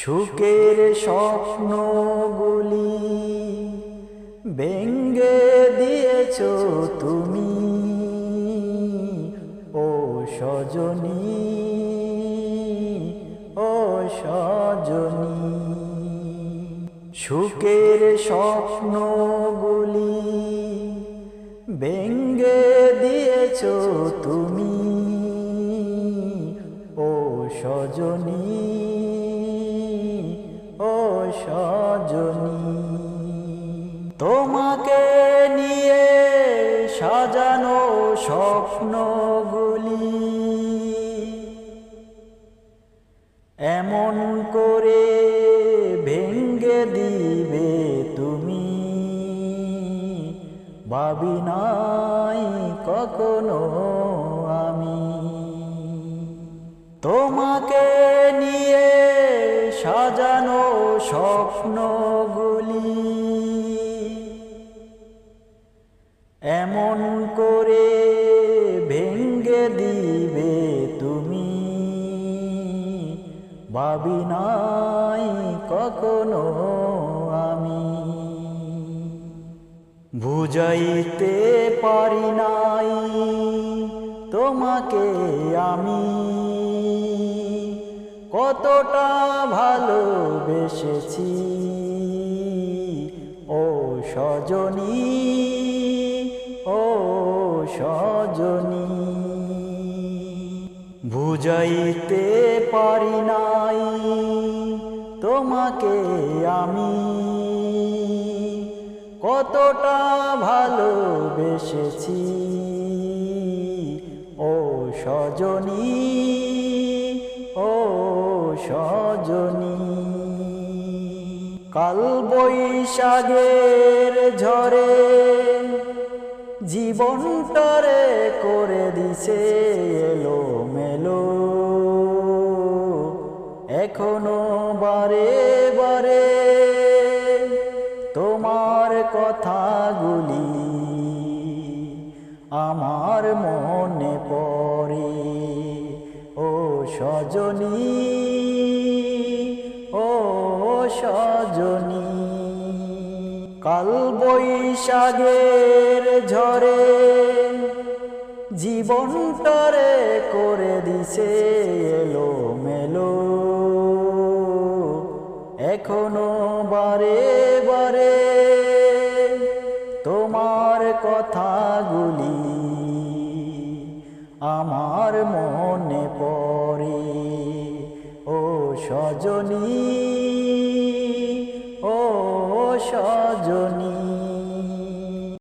সুখের স্বপ্নগুলি ব্যঙ্গে দিয়েছ তুমি। ও সজনী ও সজনী, সুখের স্বপ্নগুলি ব্যঙ্গে দিয়েছ তুমি। ও সজনী সজনী। তোমাকে নিয়ে সাজানো স্বপ্নগুলি এমন করে ভেঙ্গে দিবে তুমি। ভাবি নাই কখনো আমি। তোমাকে এমন করে ভেঙ্গে দিবে তুমি। ভাবি নাই কখনো আমি। বুঝাইতে পারি নাই তোমাকে আমি। কতটা ভালোবেসেছি ও সজনী সজনী বুঝাইতে পারি নাই। তোমাকে আমি কতটা ভালোবেসেছি, ও সজনী ও সজনী। কাল বৈশাখের ঝরে জীবনটারে করে দিছে এলো মেলো এখনও বারে বারে তোমার কথাগুলি আমার মনে পড়ে। ও সজনী ও সজনী। কাল বৈশাখের ঝরে জীবন জীবনটারে করে দিছে এলো মেলো এখনও বারে বারে তোমার কথাগুলি আমার মনে পড়ে। ও সজনী